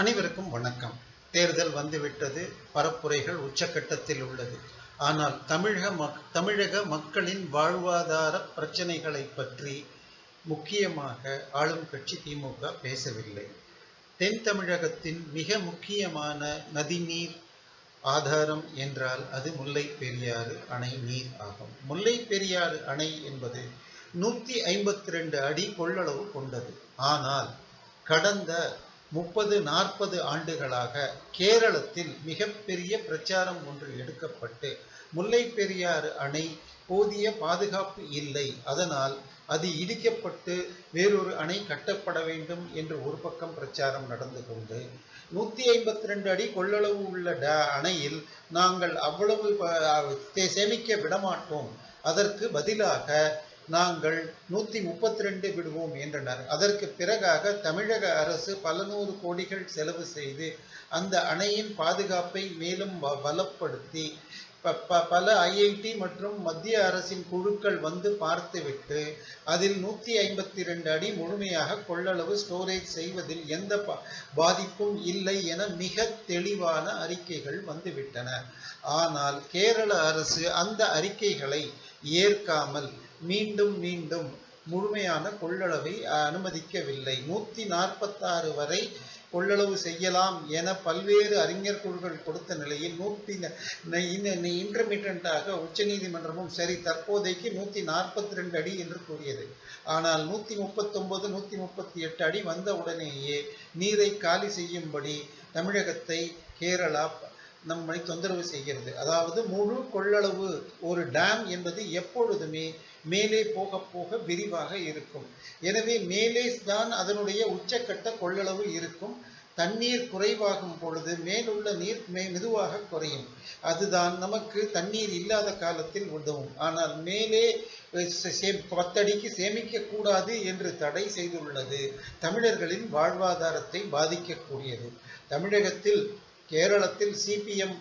அனைவருக்கும் வணக்கம். தேர்தல் வந்துவிட்டது பரப்புரைகள் உச்சக்கட்டத்தில் உள்ளது. ஆனால் தமிழக மக் தமிழக மக்களின் வாழ்வாதார பிரச்சனைகளை பற்றி முக்கியமாக ஆளும் கட்சி திமுக பேசவில்லை. தென் தமிழகத்தின் மிக முக்கியமான நதிநீர் ஆதாரம் என்றால் அது முல்லை பெரியாறு அணை நீர் ஆகும். முல்லை பெரியாறு அணை என்பது நூற்றி ஐம்பத்தி ரெண்டு அடி கொள்ளளவு கொண்டது. ஆனால் கடந்த முப்பது நாற்பது ஆண்டுகளாக கேரளத்தில் மிகப்பெரிய பிரச்சாரம் ஒன்று எடுக்கப்பட்டு முல்லை பெரியாறு அணை போதிய பாதுகாப்பு இல்லை. அதனால் அது இடிக்கப்பட்டு வேறொரு அணை கட்டப்பட வேண்டும் என்று ஒரு பக்கம் பிரச்சாரம் நடந்து கொண்டு நூற்றி ஐம்பத்தி ரெண்டு அடி கொள்ளளவு உள்ள ட அணையில் நாங்கள் அவ்வளவு சேமிக்க விடமாட்டோம். அதற்கு பதிலாக நாங்கள் நூற்றி முப்பத்தி ரெண்டு விடுவோம் என்றனர். அதற்கு பிறகாக தமிழக அரசு பல நூறு கோடிகள் செலவு செய்து அந்த அணையின் பாதுகாப்பை மேலும் பலப்படுத்தி ப- ப- பல ஐஐடி மற்றும் மத்திய அரசின் குழுக்கள் வந்து பார்த்துவிட்டு அதில் நூற்றி ஐம்பத்தி ரெண்டு அடி முழுமையாக கொள்ளளவு ஸ்டோரேஜ் செய்வதில் எந்த பாதிப்பும் இல்லை என மிக தெளிவான அறிக்கைகள் வந்துவிட்டன. ஆனால் கேரள அரசு அந்த அறிக்கைகளை ஏற்காமல் மீண்டும் மீண்டும் முழுமையான கொள்ளளவை அனுமதிக்கவில்லை. நூற்றி நாற்பத்தாறு வரை கொள்ளளவு செய்யலாம் என பல்வேறு அறிஞர் குழுக்கள் கொடுத்த நிலையில் நூற்றி இன்டர்மீடியண்டாக உச்சநீதிமன்றமும் சரி தற்போதைக்கு நூற்றி நாற்பத்தி ரெண்டு அடி என்று கூறியது. ஆனால் நூற்றி முப்பத்தொன்பது நூற்றி முப்பத்தி எட்டு அடி வந்த உடனேயே நீரை காலி செய்யும்படி தமிழகத்தை கேரளா நம்மை தொந்தரவு செய்கிறது. அதாவது முழு கொள்ளளவு ஒரு டேம் என்பது எப்பொழுதுமே மேலே போக போக விரிவாக இருக்கும். எனவே மேலே தான் அதனுடைய உச்சக்கட்ட கொள்ளளவு இருக்கும். தண்ணீர் குறைவாகும் பொழுது மேலுள்ள நீர் மே மெதுவாக குறையும். அதுதான் நமக்கு தண்ணீர் இல்லாத காலத்தில் உதவும். ஆனால் மேலே சே- பத்தடிக்கு சேமிக்கக்கூடாது என்று தடை செய்துள்ளது தமிழர்களின் வாழ்வாதாரத்தை பாதிக்கக்கூடியது. தமிழகத்தில் கேரளத்தில் சிபிஎம்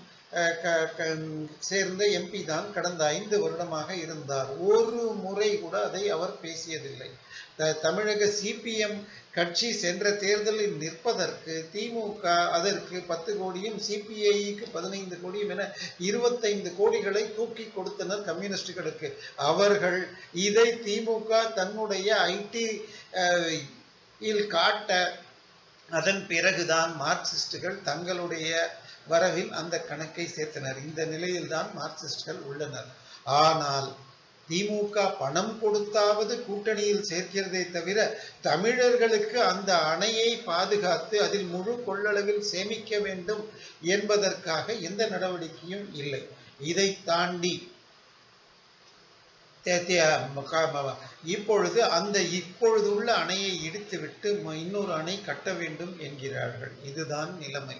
சேர்ந்த எம்பி தான் கடந்த ஐந்து வருடமாக இருந்தார். ஒரு முறை கூட அதை அவர் பேசியதில்லை. த- தமிழக சிபிஎம் கட்சி சென்ற தேர்தலில் நிற்பதற்கு திமுக அதற்கு பத்து கோடியும் சிபிஐக்கு பதினைந்து கோடியும் என இருபத்தைந்து கோடிகளை தூக்கி கொடுத்தனர் கம்யூனிஸ்டுகளுக்கு. அவர்கள் இதை திமுக தன்னுடைய ஐடி இல் காட்ட அதன் பிறகுதான் மார்க்சிஸ்டுகள் தங்களுடைய வரவில் அந்த கணக்கை சேர்த்தனர். இந்த நிலையில்தான் மார்க்சிஸ்டுகள் உள்ளனர். ஆனால் திமுக பணம் கொடுத்தாவது கூட்டணியில் சேர்க்கிறதே தவிர தமிழர்களுக்கு அந்த அணையை பாதுகாத்து அதில் முழு கொள்ளளவில் சேமிக்க வேண்டும் என்பதற்காக எந்த நடவடிக்கையும் இல்லை. இதை தாண்டி இப்பொழுது அந்த இப்பொழுது உள்ள அணையை இடித்துவிட்டு இன்னொரு அணை கட்ட வேண்டும் என்கிறார்கள். இதுதான் நிலைமை.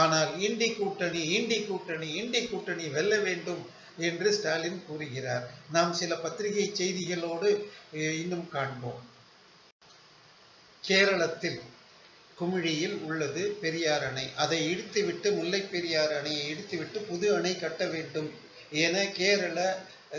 ஆனால் இண்டி கூட்டணி இண்டி கூட்டணி இண்டி கூட்டணி வெல்ல வேண்டும் என்று ஸ்டாலின் கூறுகிறார். நாம் சில பத்திரிகை செய்திகளோடு இன்னும் காண்போம். கேரளத்தில் குமிழியில் உள்ளது பெரியார் அணை. அதை இடித்துவிட்டு முல்லை பெரியார் அணையை இடித்துவிட்டு புது அணை கட்ட வேண்டும் என கேரள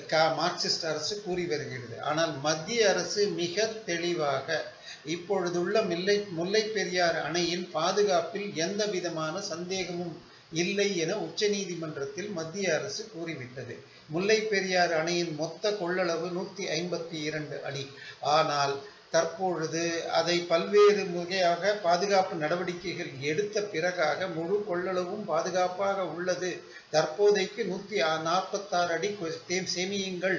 கா மார்க்சிஸ்ட் அரசு கூறி வருகிறது. ஆனால் மத்திய அரசு மிக தெளிவாக இப்பொழுதுள்ள மில்லை முல்லை பெரியார் அணையின் பாதுகாப்பில் எந்த விதமான சந்தேகமும் இல்லை என உச்சநீதிமன்றத்தில் மத்திய அரசு கூறிவிட்டது. முல்லை பெரியார் அணையின் மொத்த கொள்ளளவு நூற்றி ஐம்பத்தி இரண்டு அடி. ஆனால் தற்பொழுது அதை பல்வேறு வகையாக பாதுகாப்பு நடவடிக்கைகள் எடுத்த பிறகாக முழு கொள்ளளவும் பாதுகாப்பாக உள்ளது. தற்போதைக்கு நூற்றி நாற்பத்தாறு அடி சேமியுங்கள்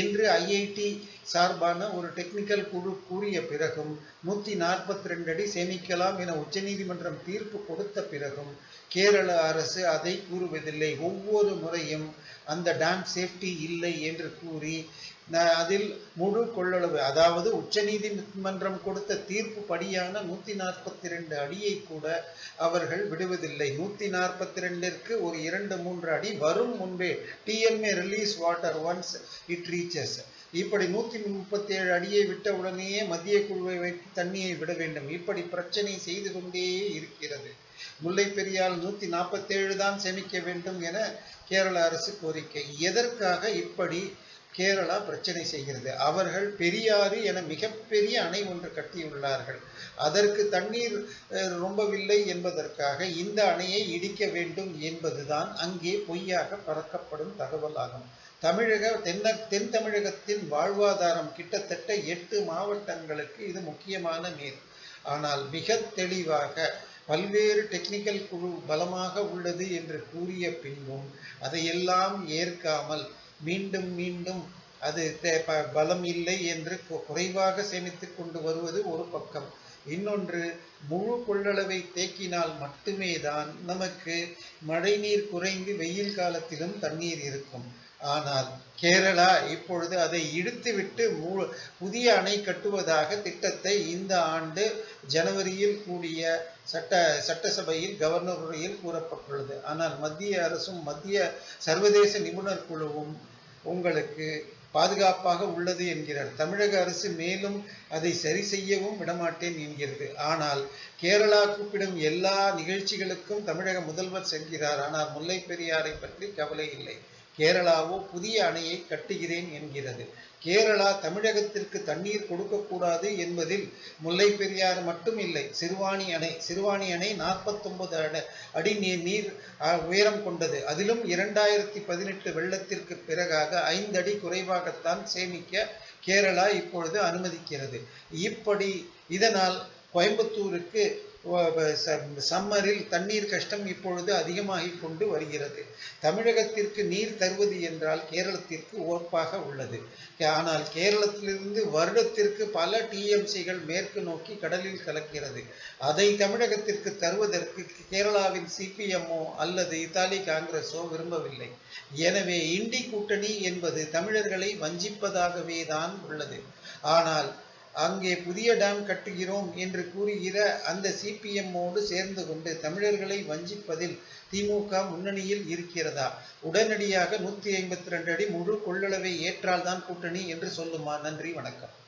என்று ஐஐடி சார்பான ஒரு டெக்னிக்கல் குழு கூறிய பிறகும் நூற்றி நாற்பத்தி ரெண்டு அடி சேமிக்கலாம் என உச்சநீதிமன்றம் தீர்ப்பு கொடுத்த பிறகும் கேரள அரசு அதை கூறுவதில்லை. ஒவ்வொரு முறையும் அந்த டேம் சேஃப்டி இல்லை என்று கூறி அதில் முழு கொள்ளளவு அதாவது உச்சநீதிமன்றம் கொடுத்த தீர்ப்பு படியான நூத்தி நாற்பத்தி ரெண்டு அடியை கூட அவர்கள் விடுவதில்லை. நூத்தி நாற்பத்தி ரெண்டிற்கு ஒரு இரண்டு மூன்று அடி வரும் முன்பே DMA release water once it reaches இப்படி நூத்தி முப்பத்தி ஏழு அடியை விட்ட உடனேயே மத்திய குழுவை வைத்து தண்ணியை விட வேண்டும். இப்படி பிரச்சனை செய்து கொண்டே இருக்கிறது. முல்லை பெரியால் நூற்றி நாற்பத்தேழு தான் சேமிக்க வேண்டும் என கேரள அரசு கோரிக்கை. எதற்காக இப்படி கேரளா பிரச்சனை செய்கிறது. அவர்கள் பெரியாறு என மிகப்பெரிய அணை ஒன்று கட்டியுள்ளார்கள். அதற்கு தண்ணீர் ரொம்பவில்லை என்பதற்காக இந்த அணையை இடிக்க வேண்டும் என்பதுதான் அங்கே பொய்யாக பறக்கப்படும் தகவல் ஆகும் தமிழக தென்ன தென் தமிழகத்தின் வாழ்வாதாரம் கிட்டத்தட்ட எட்டு மாவட்டங்களுக்கு இது முக்கியமான நீர். ஆனால் மிக தெளிவாக பல்வேறு டெக்னிக்கல் குழு பலமாக உள்ளது என்று கூறிய பின்பும் அதையெல்லாம் ஏற்காமல் மீண்டும் மீண்டும் அது தே- பலம் இல்லை என்று குறைவாக சேமித்து கொண்டு வருவது ஒரு பக்கம். இன்னொன்று முழு கொள்ளளவை தேக்கினால் மட்டுமே தான் நமக்கு மழைநீர் குறைந்து வெயில் காலத்திலும் தண்ணீர் இருக்கும். ஆனால் கேரளா இப்பொழுது அதை இழுத்துவிட்டு மூ புதிய அணை கட்டுவதாக திட்டத்தை இந்த ஆண்டு ஜனவரியில் கூடிய சட்ட சட்டசபையில் கவர்னர் உரையில் கூறப்பட்டுள்ளது. ஆனால் மத்திய அரசும் மத்திய சர்வதேச நிபுணர் குழுவும் உங்களுக்கு பாதுகாப்பாக உள்ளது என்கிறார். தமிழக அரசு மேலும் அதை சரி செய்யவும் விடமாட்டேன் என்கிறது. ஆனால் கேரளா கூப்பிடும் எல்லா நிகழ்ச்சிகளுக்கும் தமிழக முதல்வர் செல்கிறார். ஆனால் முல்லை பெரியாரை பற்றி கவலை இல்லை. கேரளாவோ புதிய அணையை கட்டுகிறேன் என்கிறது. கேரளா தமிழகத்திற்கு தண்ணீர் கொடுக்கக்கூடாது என்பதில் முல்லை பெரியாறு மட்டும் இல்லை சிறுவாணி அணை சிறுவாணி அணை நாற்பத்தொன்பது அடி அடி நீர் நீர் உயரம் கொண்டது. அதிலும் இரண்டாயிரத்தி பதினெட்டு வெள்ளத்திற்கு பிறகாக ஐந்து அடி குறைவாகத்தான் சேமிக்க கேரளா இப்பொழுது அனுமதிக்கிறது. இப்படி இதனால் கோயம்புத்தூருக்கு சம்மரில் தண்ணீர் கஷ்டம் இப்பொழுது அதிகமாகிக் கொண்டு வருகிறது. தமிழகத்திற்கு நீர் தருவது என்றால் கேரளத்திற்கு ஓர்ப்பாக உள்ளது. ஆனால் கேரளத்திலிருந்து வருடத்திற்கு பல டிஎம்சிகள் மேற்கு நோக்கி கடலில் கலக்கிறது. அதை தமிழகத்திற்கு தருவதற்கு கேரளாவின் சிபிஎம்ஓ அல்லது இத்தாலி காங்கிரஸோ விரும்பவில்லை. எனவே இண்டி கூட்டணி என்பது தமிழர்களை வஞ்சிப்பதாகவே தான் உள்ளது. ஆனால் அங்கே புதிய டேம் கட்டுகிறோம் என்று கூறுகிற அந்த சிபிஎம்மோடு சேர்ந்து கொண்டு தமிழர்களை வஞ்சிப்பதில் திமுக முன்னணியில் இருக்கிறதா? உடனடியாக நூற்றி ஐம்பத்தி ரெண்டு அடி முழு கொள்ளளவை ஏற்றால்தான் கூட்டணி என்று சொல்லுமா? நன்றி வணக்கம்.